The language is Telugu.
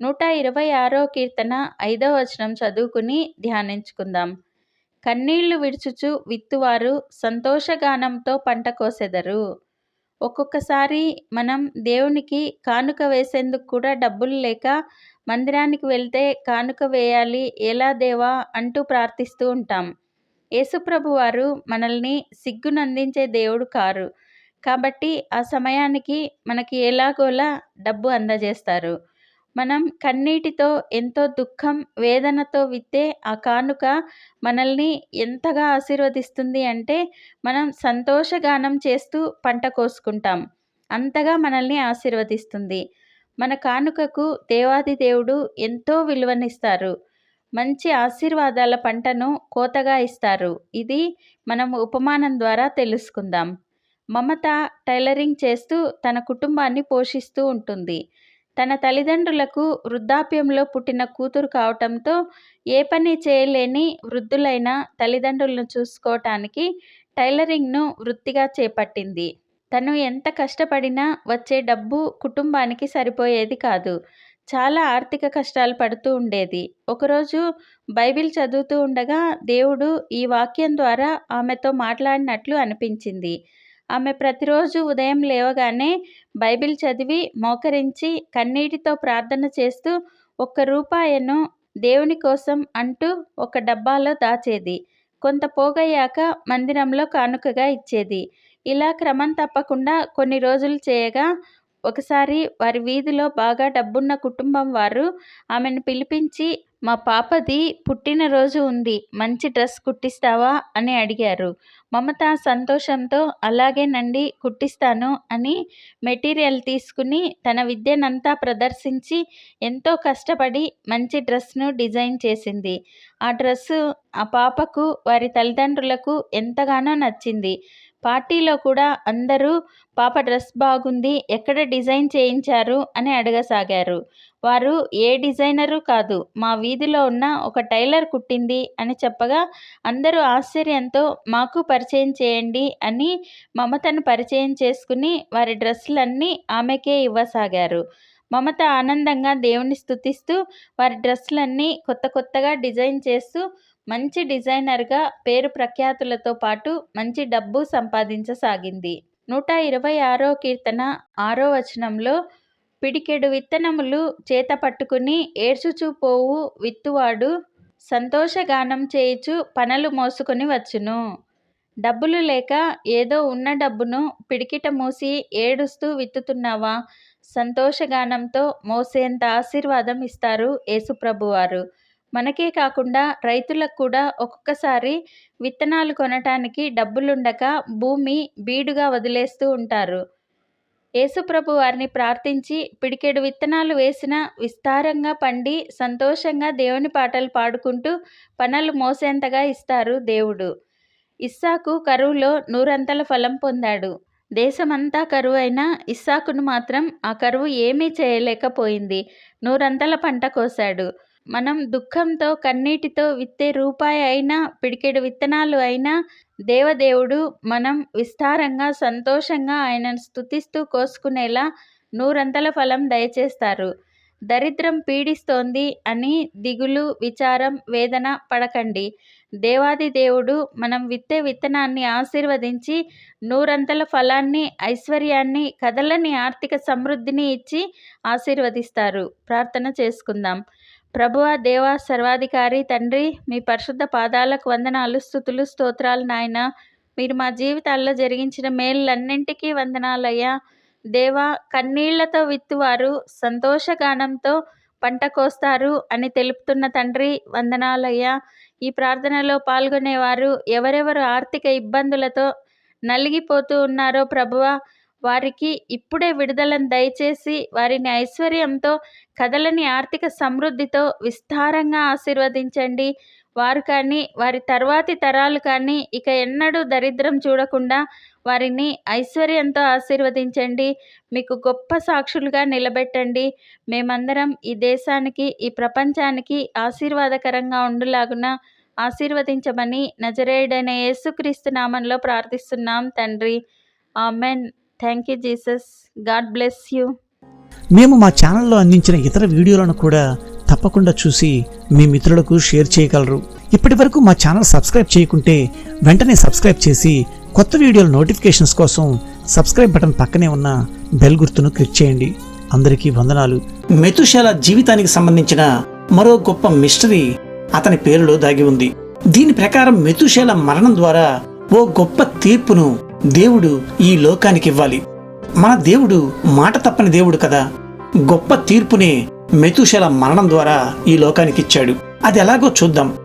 నూట ఇరవై ఆరో కీర్తన ఐదవ వచనం చదువుకుని ధ్యానించుకుందాం. కన్నీళ్ళు విడుచుచు విత్తువారు సంతోషగానంతో పంట కోసెదరు. ఒక్కొక్కసారి మనం దేవునికి కానుక వేసేందుకు కూడా డబ్బులు లేక మందిరానికి వెళ్తే కానుక వేయాలి ఎలా దేవా? అంటూ ప్రార్థిస్తూ ఉంటాం. యేసుప్రభు వారు మనల్ని సిగ్గునందించే దేవుడు కారు. కాబట్టి ఆ సమయానికి మనకి ఎలాగోలా డబ్బు అందజేస్తారు. మనం కన్నీటితో ఎంతో దుఃఖం వేదనతో విత్తే ఆ కానుక మనల్ని ఎంతగా ఆశీర్వదిస్తుంది అంటే మనం సంతోషగానం చేస్తూ పంట కోసుకుంటాం. అంతగా మనల్ని ఆశీర్వదిస్తుంది. మన కానుకకు దేవాది దేవుడు ఎంతో విలువనిస్తారు. మంచి ఆశీర్వాదాల పంటను కోతగా ఇస్తారు. ఇది మనం ఉపమానం ద్వారా తెలుసుకుందాం. మమత టైలరింగ్ చేస్తూ తన కుటుంబాన్ని పోషిస్తూ ఉంటుంది. తన తల్లిదండ్రులకు వృద్ధాప్యంలో పుట్టిన కూతురు కావటంతో ఏ పని చేయలేని వృద్ధులైన తల్లిదండ్రులను చూసుకోవటానికి టైలరింగ్ను వృత్తిగా చేపట్టింది. తను ఎంత కష్టపడినా వచ్చే డబ్బు కుటుంబానికి సరిపోయేది కాదు. చాలా ఆర్థిక కష్టాలు పడుతూ ఉండేది. ఒకరోజు బైబిల్ చదువుతూ ఉండగా దేవుడు ఈ వాక్యం ద్వారా ఆమెతో మాట్లాడినట్లు అనిపించింది. ఆమె ప్రతిరోజు ఉదయం లేవగానే బైబిల్ చదివి మోకరించి కన్నీటితో ప్రార్థన చేస్తూ ఒక్క రూపాయను దేవుని కోసం అంటూ ఒక డబ్బాలో దాచేది. కొంత పోగయ్యాక మందిరంలో కానుకగా ఇచ్చేది. ఇలా క్రమం తప్పకుండా కొన్ని రోజులు చేయగా ఒకసారి వారి వీధిలో బాగా డబ్బున్న కుటుంబం వారు ఆమెను పిలిపించి మా పాపది పుట్టినరోజు ఉంది మంచి డ్రెస్ కుట్టిస్తావా? అని అడిగారు. మమత సంతోషంతో అలాగేనండి కుట్టిస్తాను అని మెటీరియల్ తీసుకుని తన విద్యనంతా ప్రదర్శించి ఎంతో కష్టపడి మంచి డ్రెస్ను డిజైన్ చేసింది. ఆ డ్రెస్సు ఆ పాపకు వారి తల్లిదండ్రులకు ఎంతగానో నచ్చింది. పార్టీలో కూడా అందరూ పాప డ్రెస్ బాగుంది ఎక్కడ డిజైన్ చేయించారు? అని అడగసాగారు. వారు ఏ డిజైనరు కాదు మా వీధిలో ఉన్న ఒక టైలర్ కుట్టింది అని చెప్పగా అందరూ ఆశ్చర్యంతో మాకు పరిచయం చేయండి అని మమతను పరిచయం చేసుకుని వారి డ్రెస్సులన్నీ ఆమెకే ఇవ్వసాగారు. మమత ఆనందంగా దేవుని స్థుతిస్తూ వారి డ్రెస్సులన్నీ కొత్త కొత్తగా డిజైన్ చేస్తూ మంచి డిజైనర్గా పేరు ప్రఖ్యాతులతో పాటు మంచి డబ్బు సంపాదించసాగింది. నూట ఇరవై ఆరో కీర్తన ఆరో వచనంలో పిడికెడు విత్తనములు చేత పట్టుకుని ఏడ్చుచూపోవు విత్తువాడు సంతోషగానం చేయుచు పనులు మోసుకొని వచ్చును. డబ్బులు లేక ఏదో ఉన్న డబ్బును పిడికిట మూసి ఏడుస్తూ విత్తుతున్నావా? సంతోషగానంతో మోసేంత ఆశీర్వాదం ఇస్తారు యేసుప్రభువారు. మనకే కాకుండా రైతులకు కూడా ఒక్కొక్కసారి విత్తనాలు కొనటానికి డబ్బులుండక భూమి బీడుగా వదిలేస్తూ ఉంటారు. యేసుప్రభు వారిని ప్రార్థించి పిడికెడు విత్తనాలు వేసిన విస్తారంగా పండి సంతోషంగా దేవుని పాటలు పాడుకుంటూ పనులు మోసేంతగా ఇస్తారు దేవుడు. ఇస్సాకు కరువులో నూరంతల ఫలం పొందాడు. దేశమంతా కరువు అయినా ఇస్సాకును మాత్రం ఆ కరువు ఏమీ చేయలేకపోయింది. నూరంతల పంట కోశాడు మనం దుఃఖంతో కన్నీటితో విత్తే రూపాయి అయినా పిడికెడు విత్తనాలు అయినా దేవదేవుడు మనం విస్తారంగా సంతోషంగా ఆయనను స్థుతిస్తూ కోసుకునేలా నూరంతల ఫలం దయచేస్తారు. దరిద్రం పీడిస్తోంది అని దిగులు విచారం వేదన పడకండి. దేవాది దేవుడు మనం విత్తే విత్తనాన్ని ఆశీర్వదించి నూరంతల ఫలాన్ని ఐశ్వర్యాన్ని కదలని ఆర్థిక సమృద్ధిని ఇచ్చి ఆశీర్వదిస్తారు. ప్రార్థన చేసుకుందాం. ప్రభువ దేవ సర్వాధికారి తండ్రి మీ పరిశుద్ధ పాదాలకు వందనాలు స్థుతులు స్తోత్రాలు నాయన. మీరు మా జీవితాల్లో జరిగించిన మేళ్ళన్నింటికీ వందనాలయ్యా. దేవా కన్నీళ్ళతో విత్తువారు సంతోషగానంతో పంట కోస్తారు అని తెలుపుతున్న తండ్రి వందనాలయ్యా. ఈ ప్రార్థనలో పాల్గొనేవారు ఎవరెవరు ఆర్థిక ఇబ్బందులతో నలిగిపోతూ ఉన్నారో ప్రభువ వారికి ఇప్పుడే విడుదలను దయచేసి వారిని ఐశ్వర్యంతో కదలని ఆర్థిక సమృద్ధితో విస్తారంగా ఆశీర్వదించండి. వారు కానీ వారి తర్వాతి తరాలు కానీ ఇక ఎన్నడూ దరిద్రం చూడకుండా వారిని ఐశ్వర్యంతో ఆశీర్వదించండి. మీకు గొప్ప సాక్షులుగా నిలబెట్టండి. మేమందరం ఈ దేశానికి ఈ ప్రపంచానికి ఆశీర్వాదకరంగా ఉండులాగున ఆశీర్వదించమని నజరేయుడైన యేసుక్రీస్తు నామంలో ప్రార్థిస్తున్నాం తండ్రి. Amen. Thank you Jesus. God bless you. మేము మా ఛానల్లో అందించిన ఇతర వీడియోలను కూడా తప్పకుండా చూసి మీ మిత్రులకు షేర్ చేయగలరు. ఇప్పటి వరకు మా ఛానల్ సబ్స్క్రైబ్ చేయకుంటే వెంటనే సబ్స్క్రైబ్ చేసి కొత్త వీడియోల నోటిఫికేషన్స్ కోసం సబ్స్క్రైబ్ బటన్ పక్కనే ఉన్న బెల్ గుర్తును క్లిక్ చేయండి. అందరికీ వందనాలు. మెతుశాల జీవితానికి సంబంధించిన మరో గొప్ప మిస్టరీ అతని పేరులో దాగి ఉంది. దీని ప్రకారం మెతుశాల మరణం ద్వారా ఓ గొప్ప తీర్పును దేవుడు ఈ లోకానికి ఇవ్వాలి. మన దేవుడు మాట తప్పని దేవుడు కదా. గొప్ప తీర్పునే మెతుశల మరణం ద్వారా ఈ లోకానికి ఇచ్చాడు అది ఎలాగో చూద్దాం.